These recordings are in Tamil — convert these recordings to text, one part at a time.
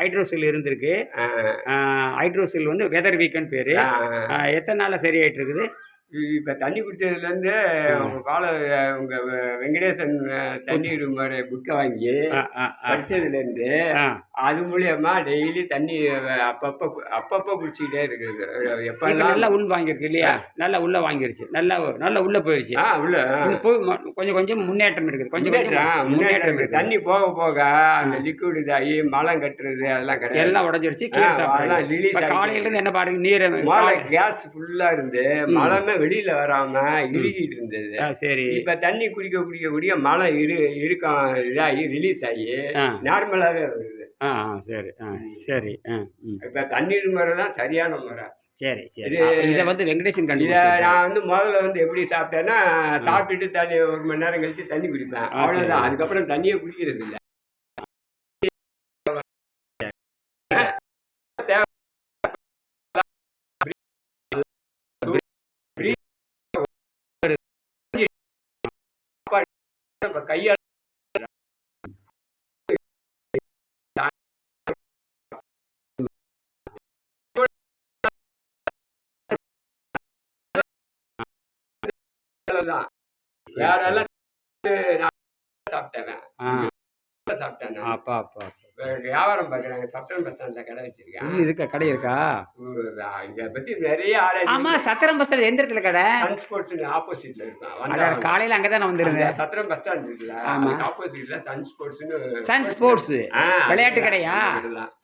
ஹைட்ரோசில் இருந்திருக்கு. ஹைட்ரோசில் வந்து வெதர் வீக்கன் பேர். எத்தனை நாளில் சரியாயிட்டு இருக்குது? இப்ப தண்ணி குடிச்சதுலேருந்து உங்க கால உங்க வெ- வெங்கடேசன் தண்ணீர் மாதிரி புக்கை வாங்கி ஆ, அது மூலியமா டெய்லி தண்ணி அப்பப்போ அப்பப்போ குடிச்சிக்கிட்டே இருக்குது. எப்பெல்லாம் நல்லா உள் வாங்கியிருக்கு இல்லையா? நல்லா உள்ள வாங்கிருச்சு. நல்லா நல்லா உள்ள போயிருச்சு. ஆ உள்ள போய் கொஞ்சம் கொஞ்சம் முன்னேற்றம் இருக்குது. கொஞ்சம் முன்னேற்றம் கொஞ்சம் முன்னேற்றம் இருக்கு. இருக்குது. தண்ணி போக போக அந்த லிக்விட் இதாகி மலம் கட்டுறது அதெல்லாம் கிடையாது. எல்லாம் உடஞ்சிருச்சு ஆ, கீழே அதெல்லாம் சாப்பிடுறாங்க release இப்ப ஆயிடுச்சு. காலையில இருந்து என்ன பாருங்க நீரை முதல்ல கேஸ் ஃபுல்லா இருந்து. மலமே வெளியில வராம இறுகிட்டு இருந்தது. சரி. இப்ப தண்ணி குடிக்க குடிக்க குடிக்க மழை இரு இருக்கம் இதாகி ரிலீஸ் ஆகி நார்மலாவே வருது. ஆ சரி. ஆ சரி. ஆ இப்ப தண்ணீர் முறை தான் சரியான முறை. சரி சரி. இது- இதை வந்து வெங்கடேசன் இத கண்டுபிடிச்சாரு நான் வந்து முதல்ல வந்து எப்படி சாப்பிட்டேன்னா சாப்பிட்டுட்டு தண்ணி ஒரு மணி நேரம் கழிச்சு தண்ணி குடிப்பேன். சரி. அதுக்கப்புறம் தண்ணியே குடிக்கிறது இல்ல கையால தான் வேற எல்லாம் சாப்பிட்டேன். சாப்பிட்டேன் அப்பா அப்பா. வியாபாரம் பார்க்குறாங்க சப்டன் பஸ் ஸ்டாண்ட்ல கடை வச்சிருக்கேன். இருக்கா கடை இருக்கா? இதை பத்தி நிறைய ஆமா ஆராய்ச்சி சத்திரம் பஸ் ஸ்டாண்ட் எந்த இடத்துல கடை? சன் ஸ்போர்ட்ஸ் ஆப்போசிட்ல வந்தா காலையில அங்கதான் நான் வந்திருந்தேன். சத்திரம் பஸ் ஸ்டாண்ட் இருக்குல்ல ஆமா. அதுக்கு ஆப்போசிட்ல சன் ஸ்போர்ட்ஸ்னு சன் ஸ்போர்ட்ஸ் விளையாட்டு கடையா?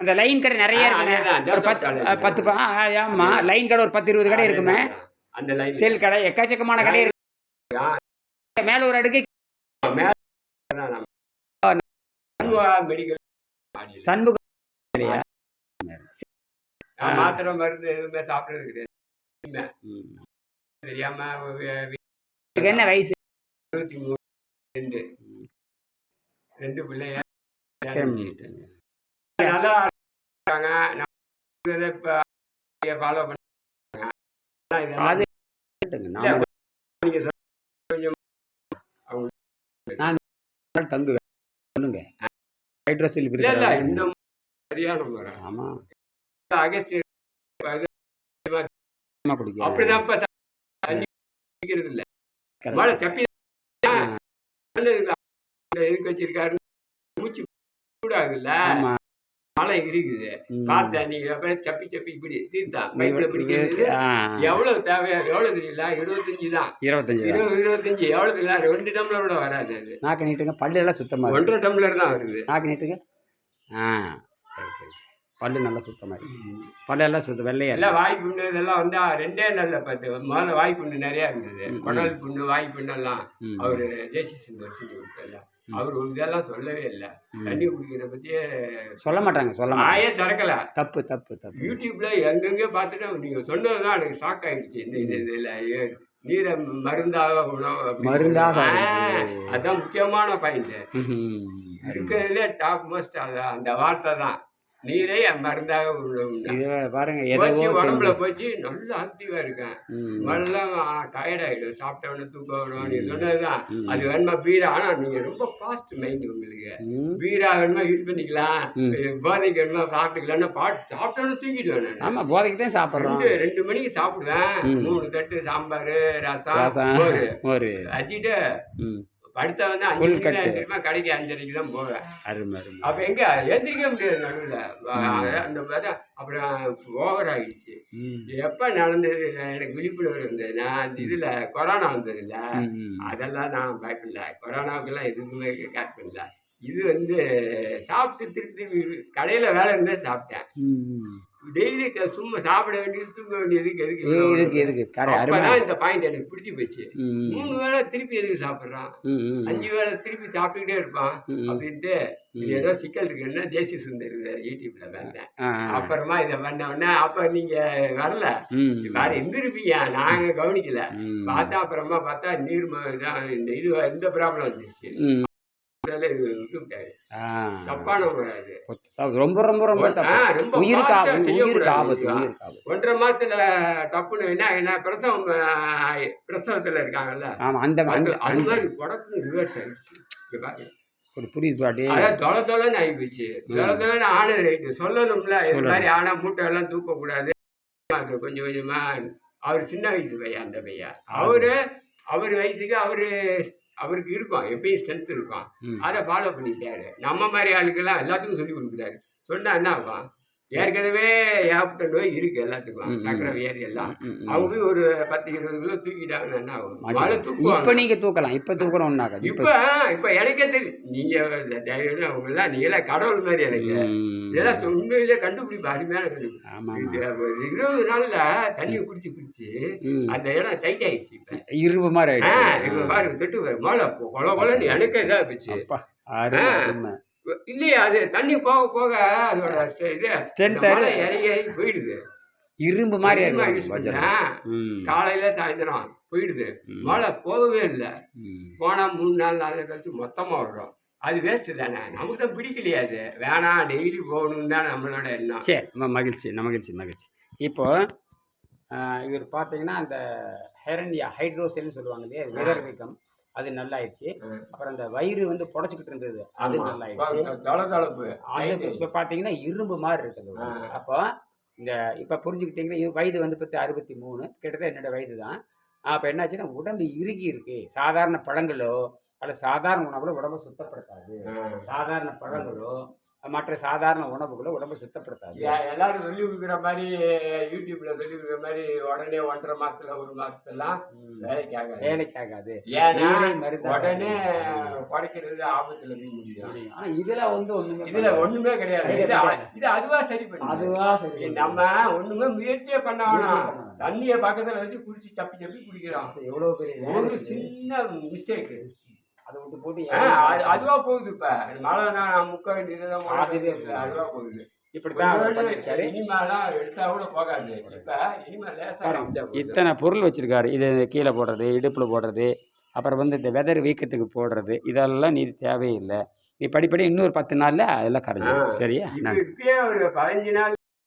அந்த லைன் கடை நிறைய இருக்குமே. அதேதான், ஒரு பத்து பத்து லைன் கடை ஒரு பத்து இருபது கடை இருக்குமே. அந்த லைன் செல் கடை எக்கச்சக்கமான கடை இருக்கு. மேல ஒரு அடுக்கு மெடிக்கல் சண்முக நான் மாத்திரை மருந்து எதுவுமே சாப்பிடுறது கிடையாது. தெரியாம என்ன வயசு? இருபத்தி மூணு ரெண்டு. ரெண்டு பிள்ளைங்க. நல்லா இருக்காங்க. நான் ஃபாலோ சொன்ன கொஞ்சம் தங்குவேன். சொல்லுங்க. இந்த முறை சரியான முறை. ஆமா. அகஸ்தியர் ஆமா குடிக்க அப்படிதான் குடிக்கிறது இல்ல மழை தப்பி வச்சிருக்காரு. மூச்சு ஆமா. மழை இருக்குது. காத்து அப்புறம் சப்பி சப்பி இப்படி தீர்த்தான் நீ பைப்ல இவ- பிடிக்கிறது எவ்வளவு தேவையா எவ்வளவு தெரியல இருபத்தஞ்சு தான். இருபத்தஞ்சு. இருபது இருபத்தஞ்சு. எவ்வளவு தெரியல ரெண்டு டம்ளர் கூட வராது அது. நாக்கு நீட்டுங்க. பல்லு எல்லாம் சுத்தமா ஒன்றரை டம்ளர் தான் வருது. நாக்கு நீட்டுங்க. ஆ. சரி சரி பல்லு நல்லா சுத்தமா இருக்கு. பல்லு எல்லாம் சுத்தம் வெள்ளையா இருக்கு. வாய் புண்ணு இதெல்லாம் வந்தா ரெண்டே நாள்ல பார்த்து முதல்ல வாய் புண்ணு நிறைய இருந்தது. குடல் புண்ணு வாய் புண்ணெல்லாம். அவரு ஜேசி சுந்தர் சொல்லி கொடுத்தல அவர் இதெல்லாம் சொல்லவே இல்லை. தண்ணி குடிக்கிறத பத்தியே சொல்ல மாட்டாங்க சொல்ல நாயே திறக்கல. தப்பு தப்பு தப்பு. யூடியூப்ல எங்கெங்க பார்த்துட்டு நீங்க சொன்னதுதான் எனக்கு ஷாக் ஆயிடுச்சு. இந்த இது இதுல நீரை மருந்தாக உணவு மருந்தாக. அதான் முக்கியமான பாயிண்ட். இருக்கிறதுலே டாப் மோஸ்ட் அதான் அந்த வார்த்தை தான். நீரை மருந்தாக இது பாருங்க ஏதோ போச்சு உடம்புல போச்சு நல்லா ஆக்டிவா இருக்கேன். எல்லாம் டயர்ட் ஆயிடும் சாப்பிட்ட உடனே தூக்கம் வரும் நீ சொன்னதுதான். அது வேணுமா பீரா? ஆனா நீங்க ரொம்ப ஃபாஸ்ட் மைண்ட் உங்களுக்கு. பீரா வேணுமா யூஸ் பண்ணிக்கலாம். போதைக்கு வேணுமா சாப்பிட்டுக்கலாம்னு பாட்டு சாப்பிட்ட உடனே தூங்கிடுவேன் நான். ஆமா போதைக்கு தான் சாப்பிட்றோம். ரெண்டு மணிக்கு சாப்பிடுவேன். மூணு தட்டு சாம்பார் ரசம் ஒரு வச்சுட்டு படுத்தா வந்து அஞ்சு மணிக்கு கடைக்கு அஞ்சரைக்கு தான் போவேன். அருமை அருமை. அப்ப எங்க? எந்திரிக்க முடியாது நடுவில். அந்த பார்த்தா அப்புறம் ஓவர் ஆகிடுச்சு. எப்ப நடந்தது? எனக்கு விழிப்புணர்வு இருந்ததுன்னா அந்த இதுல கொரோனா வந்தது இல்ல. அதெல்லாம் நான் பயப்படல. கொரோனாவுக்கெல்லாம் எதுக்குமே கேட் பண்ணல. இது வந்து சாப்பிட்டு திருப்பி கடையில வேலை இருந்தா சாப்பிட்டேன். டெய்லி சும்மா சாப்பிட வேண்டியது தூங்க வேண்டியதுக்கு எதுக்கு எதுக்கு அருமை அப்பதான் இந்த பாயிண்ட் எனக்கு பிடிச்சி போச்சு. மூணு வேளை திருப்பி எதுக்கு சாப்பிட்றான்? அஞ்சு வேளை திருப்பி சாப்பிட்டுக்கிட்டே இருப்பான். அப்படின்ட்டு இது ஏதோ சிக்கல் இருக்குன்னா ஜேசி சுந்தர் யூடியூப்ல வந்தேன். அப்புறமா இதை பண்ண உடனே அப்ப நீங்க வரல. வேற எங்க இருப்பீங்க? நாங்க கவனிக்கல. பார்த்தா அப்புறமா பார்த்தா நீர் இது இந்த ப்ராப்ளம் வந்துச்சு அதனால இது விட்டு விட்டாரு. ஆ. தப்பான முறை அது தப்பு. ரொம்ப ரொம்ப ரொம்ப உயிருக்கு ஆபத்து உயிருக்கு. ஆபத்து ஒன்றரை மாசத்துல டப்புன்னு என்ன என்ன பிரசவம் பிரசவத்துல இருக்காங்கல்ல? ஆமா அந்த அது மாதிரி படத்துல ரிவர்ஸ் ஆயிடுச்சு. இங்க பாரு. ஒரு புரியுது பாட்டி. அதான் தொலை தொலைன்னு ஆகிப்போச்சு தொலை தொலைன்னு ஆன ரைட்டு சொல்லணும்ல இது மாதிரி ஆனா மூட்டை எல்லாம் தூக்கக்கூடாது கொஞ்சம் கொஞ்சமா அவர் சின்ன வயசு பையன் அந்த பையன். அவரு அவர் வயசுக்கு அவரு அவருக்கு இருக்கும் எப்பயும் ஸ்ட்ரென்த் இருக்கும். அதை ஃபாலோ பண்ணிட்டாரு நம்ம மாதிரி ஆளுக்கெல்லாம் எல்லாத்துக்கும் சொல்லி கொடுக்குறாரு. சொன்னா என்ன ஆகும்? ஏற்கனவே ஏகப்பட்ட நோய் இருக்கு எல்லாத்துக்கும். சக்கரை வியாதி எல்லாம். அவங்க ஒரு பத்து இருபது கிலோ தூக்கிட்டாங்கன்னா என்ன ஆகும்? இப்ப நீங்க தூக்கலாம். இப்ப தூக்குறோம் ஒண்ணாகாது. இப்ப இப்ப எனக்கே தெரியும் நீங்க தைரியம் அவங்க எல்லாம் நீங்க எல்லாம் கடவுள் மாதிரி எனக்கு. இதெல்லாம் உண்மையிலே கண்டுபிடிப்பு அருமையான கண்டுபிடிப்பு. இருபது நாள்ல தண்ணி குடிச்சு குடிச்சு. அந்த இடம் டைட் ஆயிடுச்சு இப்ப. இரும்பு மாதிரி ஆயிடுச்சு. இப்ப பாருங்க தொட்டு மழை கொல கொலன்னு எனக்கே இதா போச்சு. இல்லையா அது தண்ணி போக போக அதோட இது. இறங்கி இறங்கி போயிடுது. இரும்பு மாதிரி. காலையில சாயந்தரம் போயிடுது. மழை போகவே இல்லை. ம். போனா மூணு நாள் நாலு கழிச்சு மொத்தமா வர்றோம். அது வேஸ்ட் தானே. நமக்கு தான் பிடிக்கலையா அது. வேணாம் டெய்லி போகணும்னு தான் நம்மளோட எண்ணம். சரி மகிழ்ச்சி ந- மகிழ்ச்சி மகிழ்ச்சி. இப்போ இவர் பார்த்தீங்கன்னா அந்த ஹெரண்டியா ஹைட்ரோசெல்னு சொல்லுவாங்க இல்லையா? விரர் வீக்கம் அது நல்லாயிடுச்சு. அப்புறம் அந்த வயிறு வந்து புடச்சிக்கிட்டு இருந்தது. அது. நல்லாயிடுச்சு தொலைதொலைப்பு அது இப்போ பார்த்தீங்கன்னா இரும்பு மாதிரி இருக்குது. அப்போ இந்த இப்போ புரிஞ்சுக்கிட்டீங்கன்னா இது வயது வந்து பத்து அறுபத்தி மூணு கிட்டத்தட்ட என்னோட வயது தான். அப்போ என்னாச்சுன்னா உடம்பு இறுகி இருக்கு. சாதாரண பழங்களோ அல்ல சாதாரண உணவுகளோ உடம்பை சுத்தப்படுத்தாது. சாதாரண பழங்களோ மற்ற சாதாரண உணவுகளோ உடம்பை சுத்தப்படுத்தாது. எல்லாரும் சொல்லி கொடுக்குற மாதிரி யூடியூப்ல சொல்லி கொடுக்குற மாதிரி உடனே ஒன்றரை மாசத்துல ஒரு மாசத்துலாம். வேலைக்கு ஆகாது. வேலைக்கு ஆகாது. உடனே குறைக்கிறது ஆபத்துல முடியும். ஆனா இதுல வந்து ஒண்ணுமே இதுல ஒண்ணுமே கிடையாது. இது அதுவா சரி பண்ணி. அதுவா சரி நம்ம ஒண்ணுமே முயற்சியே பண்ண வேணாம். தண்ணிய பக்கத்துல வச்சு குடிச்சு தப்பி தப்பி குடிக்கலாம் அது எவ்வளவு பெரிய ஒரு. சின்ன மிஸ்டேக் அதை விட்டு போட்டு அதுவா போகுது இப்ப. மழை நான் முக்க வேண்டியதுதான் மழை அதுவே அதுவா போகுது. இத்தனை பொருள் வச்சிருக்காரு. இது கீழே போடுறது இடுப்புல போடுறது அப்புறம் வந்து இந்த வெதர் வீக்கத்துக்கு போடுறது இதெல்லாம் நீ தேவையில்லை. நீ படிப்படி இன்னொரு பத்து நாள்ல அதெல்லாம் கரைஞ்சிடும். சரியா? பதினஞ்சு நாள்